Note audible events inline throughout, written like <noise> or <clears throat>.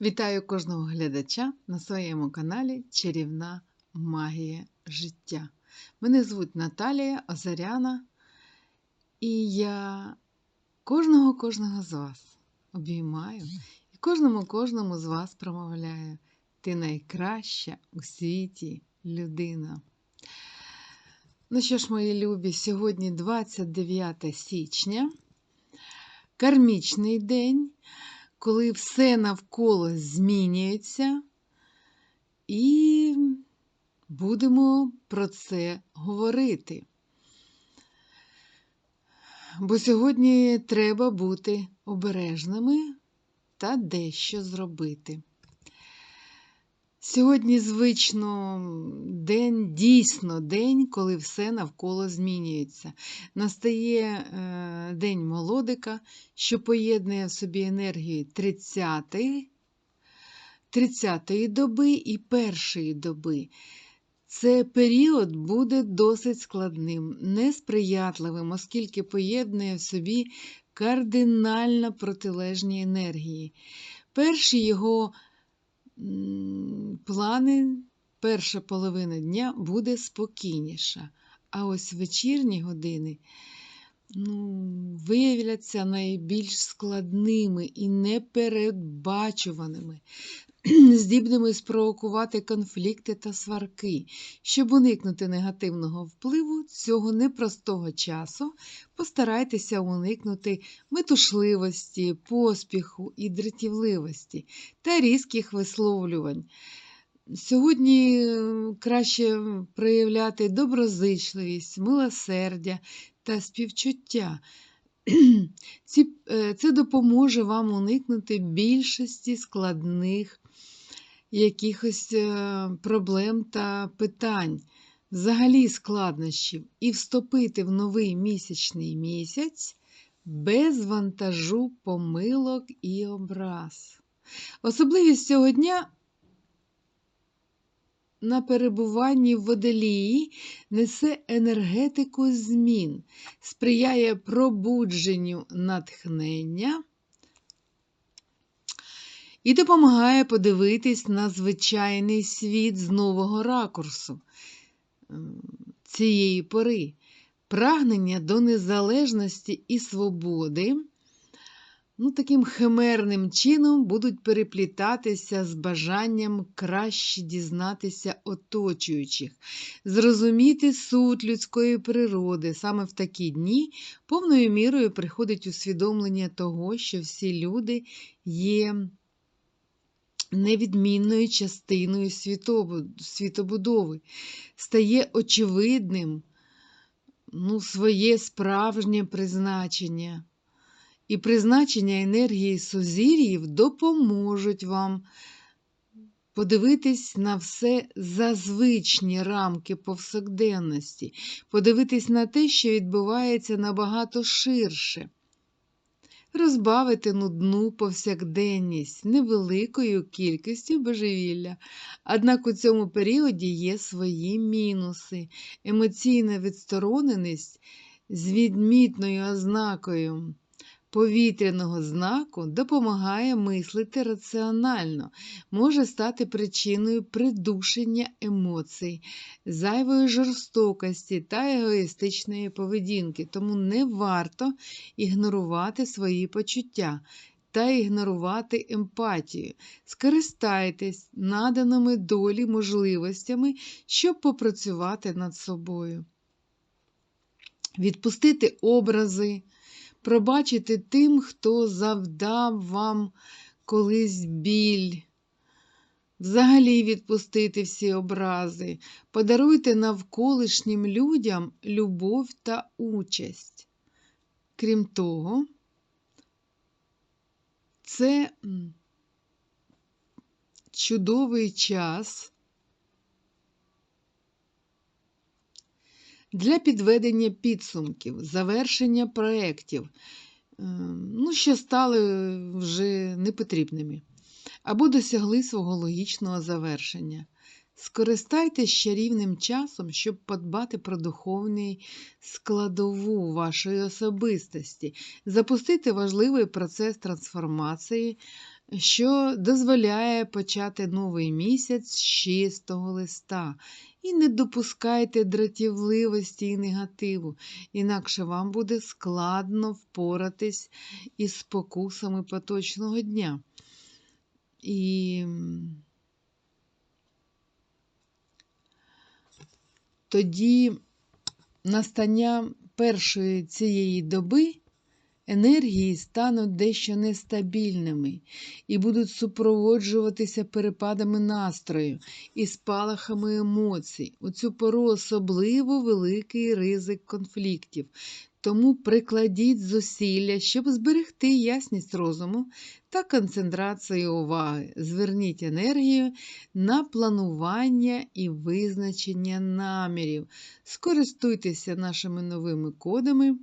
Вітаю кожного глядача на своєму каналі Чарівна Магія життя. Мене звуть Наталія Озаряна, і я кожного кожного з вас обіймаю і кожному кожному з вас промовляю. Ти найкраща у світі людина. Ну що ж, мої любі, сьогодні 29 січня, кармічний день коли все навколо змінюється, і будемо про це говорити. Бо сьогодні треба бути обережними та дещо зробити. Сьогодні, звично, день, дійсно день, коли все навколо змінюється. Настає е, день молодика, що поєднує в собі енергію 30-ї 30 доби і першої доби. Це період буде досить складним, несприятливим, оскільки поєднує в собі кардинально протилежні енергії. Перші його плани, перша половина дня буде спокійніша. А ось вечірні години ну, виявляться найбільш складними і непередбачуваними <clears throat> здібними спровокувати конфлікти та сварки. Щоб уникнути негативного впливу цього непростого часу, постарайтеся уникнути метушливості, поспіху і дратівливості та різких висловлювань. Сьогодні краще проявляти доброзичливість, милосердя та співчуття. <clears throat> Е, це допоможе вам уникнути більшості складних якихось е, проблем та питань, взагалі складнощів, і вступити в новий місячний місяць без вантажу помилок і образ. Особливість цього дня на перебуванні в водолії несе енергетику змін, сприяє пробудженню натхнення і допомагає подивитись на звичайний світ з нового ракурсу цієї пори. Прагнення до незалежності і свободи ну, таким химерним чином будуть переплітатися з бажанням краще дізнатися оточуючих, зрозуміти суть людської природи. Саме в такі дні повною мірою приходить усвідомлення того, що всі люди є невідмінною частиною світобудови, стає очевидним ну, своє справжнє призначення. І призначення енергії сузір'їв допоможуть вам подивитись на все за звичні рамки повсякденності, подивитись на те, що відбувається набагато ширше розбавити нудну повсякденність невеликою кількістю божевілля. Однак у цьому періоді є свої мінуси, емоційна відстороненість з відмітною ознакою повітряного знаку допомагає мислити раціонально, може стати причиною придушення емоцій, зайвої жорстокості та егоїстичної поведінки, тому не варто ігнорувати свої почуття. Та ігнорувати емпатію. Скористайтесь наданими долі можливостями, щоб попрацювати над собою. Відпустити образи, пробачити тим, хто завдав вам колись біль. Взагалі відпустити всі образи, подаруйте навколишнім людям любов та участь. Крім того, це чудовий час для підведення підсумків, завершення проєктів, ем, ну, що стали вже непотрібними, або досягли свого логічного завершення. Скористайтесь чарівним часом, щоб подбати про духовний складову вашої особистості, запустити важливий процес трансформації що дозволяє почати новий місяць з чистого листа. І не допускайте дратівливості і негативу, інакше вам буде складно впоратись із спокусами поточного дня. І тоді настання першої цієї доби енергії стануть дещо нестабільними і будуть супроводжуватися перепадами настрою і спалахами емоцій. У цю пору особливо великий ризик конфліктів. Тому прикладіть зусилля, щоб зберегти ясність розуму та концентрацію уваги. Зверніть енергію на планування і визначення намірів. Скористуйтеся нашими новими кодами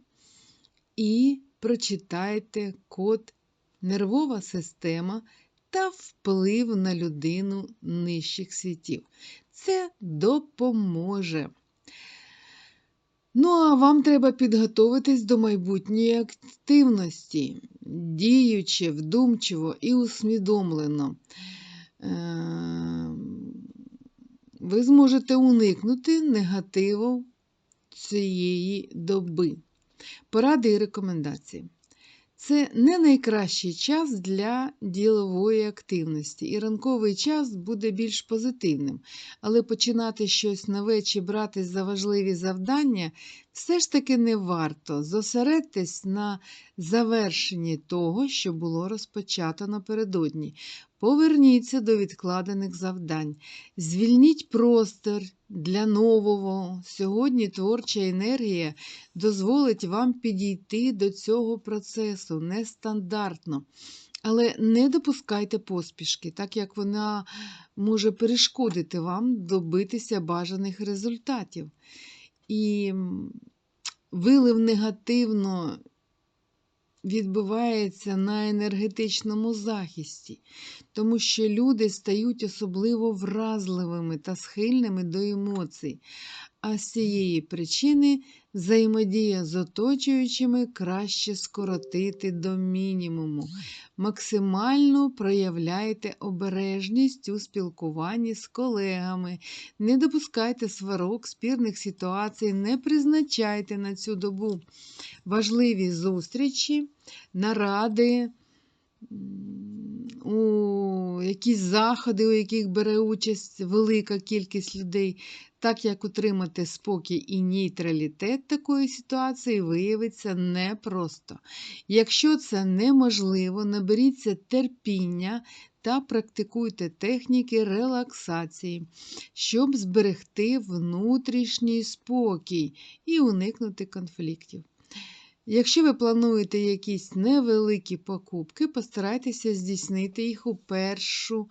і прочитайте код Нервова система та вплив на людину нижчих світів. Це допоможе. Ну, а вам треба підготуватись до майбутньої активності, діючи, вдумчиво і усвідомлено. Ви зможете уникнути негативу цієї доби. Поради і рекомендації. Це не найкращий час для ділової активності, і ранковий час буде більш позитивним, але починати щось нове чи братись за важливі завдання все ж таки не варто. Зосередьтесь на завершенні того, що було розпочато напередодні. Поверніться до відкладених завдань, звільніть простір для нового. Сьогодні творча енергія дозволить вам підійти до цього процесу нестандартно. Але не допускайте поспішки, так як вона може перешкодити вам добитися бажаних результатів. І вилив негативно відбувається на енергетичному захисті, тому що люди стають особливо вразливими та схильними до емоцій, а з цієї причини взаємодія з оточуючими краще скоротити до мінімуму. Максимально проявляйте обережність у спілкуванні з колегами, не допускайте сварок, спірних ситуацій, не призначайте на цю добу важливі зустрічі, наради у якісь заходи, у яких бере участь велика кількість людей, так як утримати спокій і нейтралітет такої ситуації виявиться непросто. Якщо це неможливо, наберіться терпіння та практикуйте техніки релаксації, щоб зберегти внутрішній спокій і уникнути конфліктів. Якщо ви плануєте якісь невеликі покупки, постарайтеся здійснити їх у першу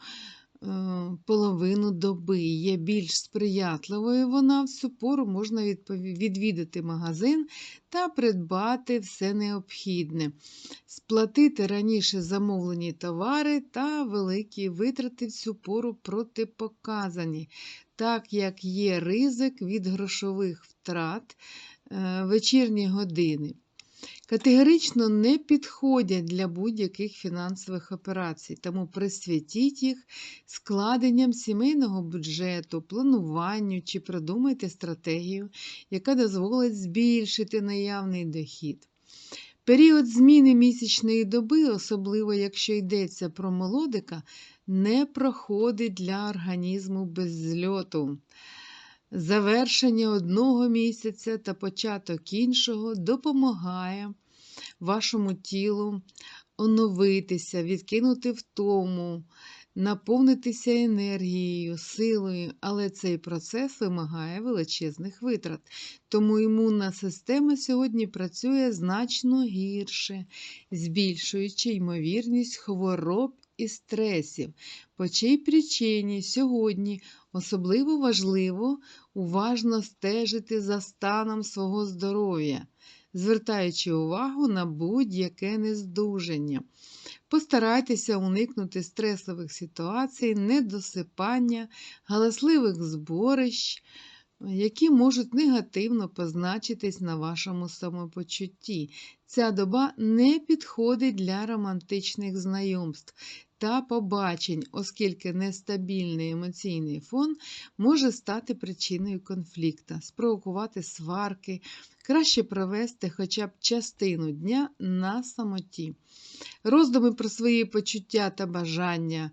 половину доби. Є більш сприятливою вона в цю пору можна відвідати магазин та придбати все необхідне, сплатити раніше замовлені товари та великі витрати в цю пору протипоказані, так як є ризик від грошових втрат е, вечірні години категорично не підходять для будь-яких фінансових операцій, тому присвятіть їх складенням сімейного бюджету, плануванню чи продумайте стратегію, яка дозволить збільшити наявний дохід. Період зміни місячної доби, особливо якщо йдеться про молодика, не проходить для організму без зльоту. Завершення одного місяця та початок іншого допомагає вашому тілу оновитися, відкинути втому, наповнитися енергією, силою, але цей процес вимагає величезних витрат. Тому імунна система сьогодні працює значно гірше, збільшуючи ймовірність хвороб і стресів, по чій причині сьогодні особливо важливо уважно стежити за станом свого здоров'я, звертаючи увагу на будь-яке нездужання. Постарайтеся уникнути стресових ситуацій, недосипання, галасливих зборищ, які можуть негативно позначитись на вашому самопочутті. Ця доба не підходить для романтичних знайомств та побачень, оскільки нестабільний емоційний фон може стати причиною конфлікта, спровокувати сварки, краще провести хоча б частину дня на самоті. Роздуми про свої почуття та бажання.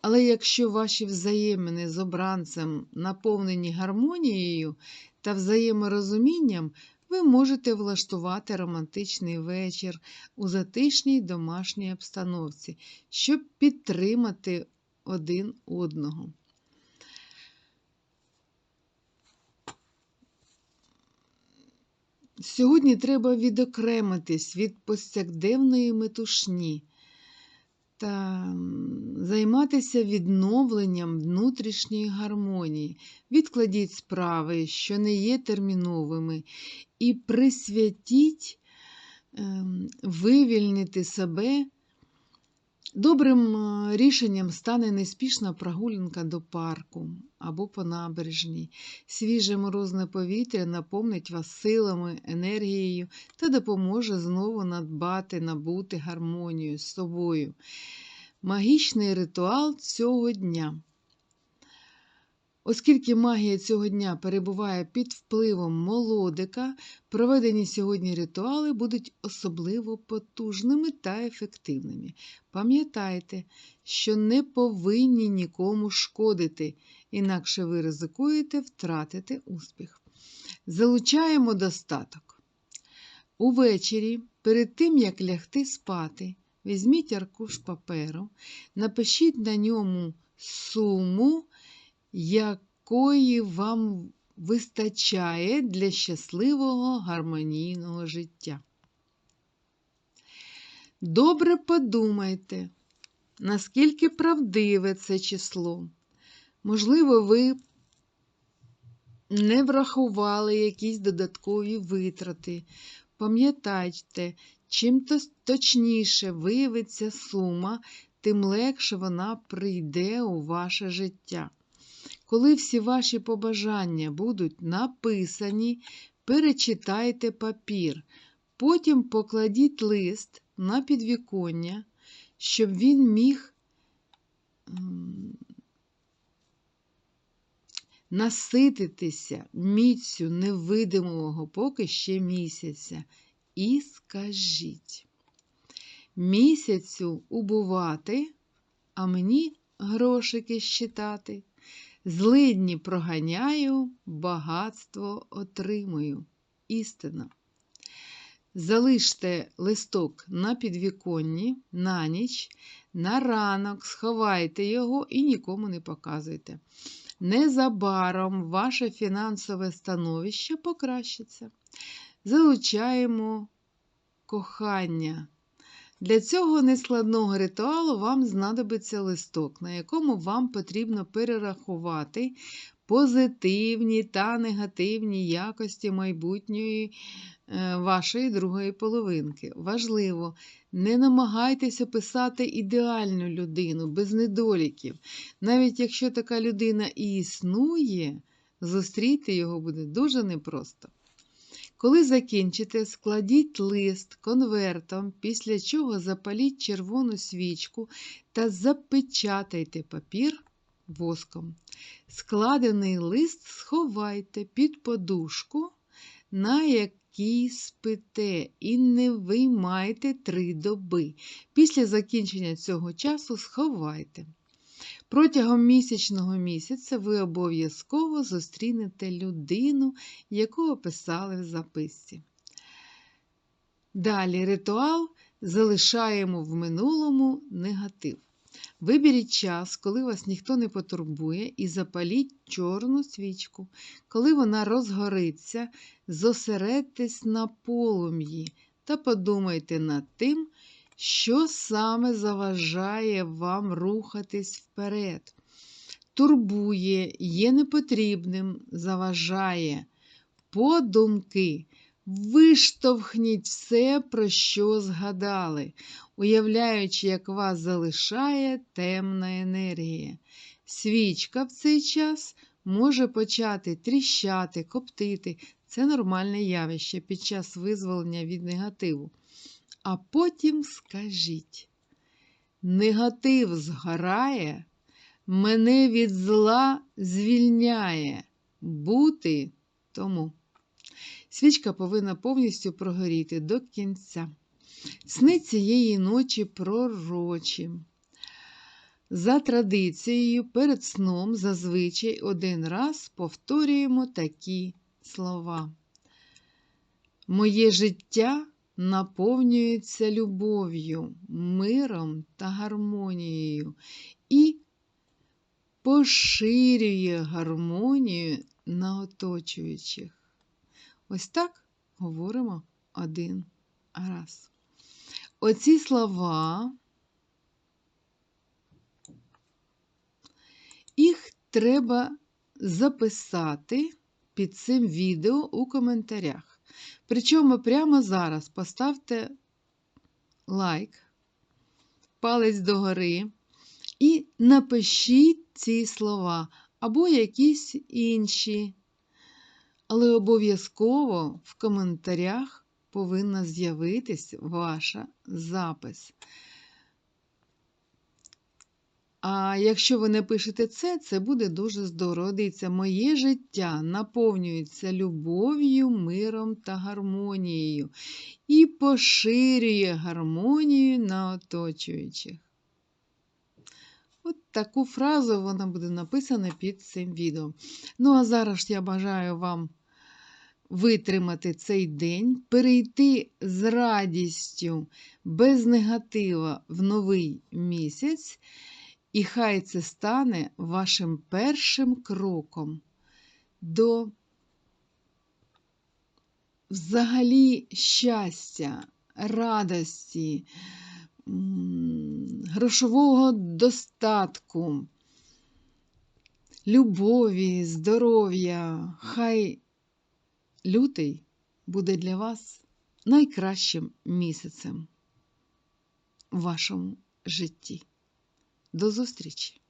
Але якщо ваші взаємини з обранцем наповнені гармонією та взаєморозумінням, ви можете влаштувати романтичний вечір у затишній домашній обстановці, щоб підтримати один одного. Сьогодні треба відокремитись від повсякденної метушні та займатися відновленням внутрішньої гармонії. Відкладіть справи, що не є терміновими, і присвятіть ем, вивільнити себе. Добрим е, рішенням стане неспішна прогулянка до парку або по набережній. Свіже морозне повітря наповнить вас силами, енергією та допоможе знову надбати, набути гармонію з собою. Магічний ритуал цього дня. Оскільки магія цього дня перебуває під впливом молодика, проведені сьогодні ритуали будуть особливо потужними та ефективними. Пам'ятайте, що не повинні нікому шкодити, інакше ви ризикуєте втратити успіх. Залучаємо достаток. Увечері, перед тим, як лягти спати, візьміть аркуш паперу, напишіть на ньому суму якої вам вистачає для щасливого гармонійного життя. Добре подумайте, наскільки правдиве це число. Можливо, ви не врахували якісь додаткові витрати. Пам'ятайте, чим точніше виявиться сума, тим легше вона прийде у ваше життя. Коли всі ваші побажання будуть написані, перечитайте папір, потім покладіть лист на підвіконня, щоб він міг насититися міцю невидимого поки ще місяця. І скажіть, місяцю убувати, а мені грошики щитати. Злидні проганяю, багатство отримую. Істина. Залиште листок на підвіконні на ніч, на ранок, сховайте його і нікому не показуйте. Незабаром ваше фінансове становище покращиться. Залучаємо кохання. Для цього нескладного ритуалу вам знадобиться листок, на якому вам потрібно перерахувати позитивні та негативні якості майбутньої е, вашої другої половинки. Важливо, не намагайтеся писати ідеальну людину без недоліків. Навіть якщо така людина і існує, зустріти його буде дуже непросто. Коли закінчите, складіть лист конвертом, після чого запаліть червону свічку та запечатайте папір воском. Складений лист сховайте під подушку, на якій спите, і не виймайте три доби. Після закінчення цього часу сховайте. Протягом місячного місяця ви обов'язково зустрінете людину, яку описали в записці. Далі ритуал залишаємо в минулому негатив. Виберіть час, коли вас ніхто не потурбує, і запаліть чорну свічку. Коли вона розгориться, зосередьтесь на полум'ї та подумайте над тим, що саме заважає вам рухатись вперед? Турбує, є непотрібним, заважає. Подумки. Виштовхніть все, про що згадали, уявляючи, як вас залишає темна енергія. Свічка в цей час може почати тріщати, коптити. Це нормальне явище під час визволення від негативу. А потім скажіть, негатив згорає, мене від зла звільняє бути тому. Свічка повинна повністю прогоріти до кінця. Сни цієї ночі пророчі. За традицією, перед сном зазвичай один раз повторюємо такі слова. Моє життя наповнюється любов'ю, миром та гармонією і поширює гармонію на оточуючих. Ось так говоримо один раз. Оці слова, їх треба записати під цим відео у коментарях. Причому прямо зараз поставте лайк, палець догори і напишіть ці слова або якісь інші. Але обов'язково в коментарях повинна з'явитись ваша запис. А якщо ви не пишете це, це буде дуже здорово. Дивіться, моє життя наповнюється любов'ю, миром та гармонією і поширює гармонію на оточуючих. От таку фразу вона буде написана під цим відео. Ну, а зараз я бажаю вам витримати цей день, перейти з радістю без негатива в новий місяць. І хай це стане вашим першим кроком до взагалі щастя, радості, грошового достатку, любові, здоров'я. Хай лютий буде для вас найкращим місяцем у вашому житті. До зустрічі!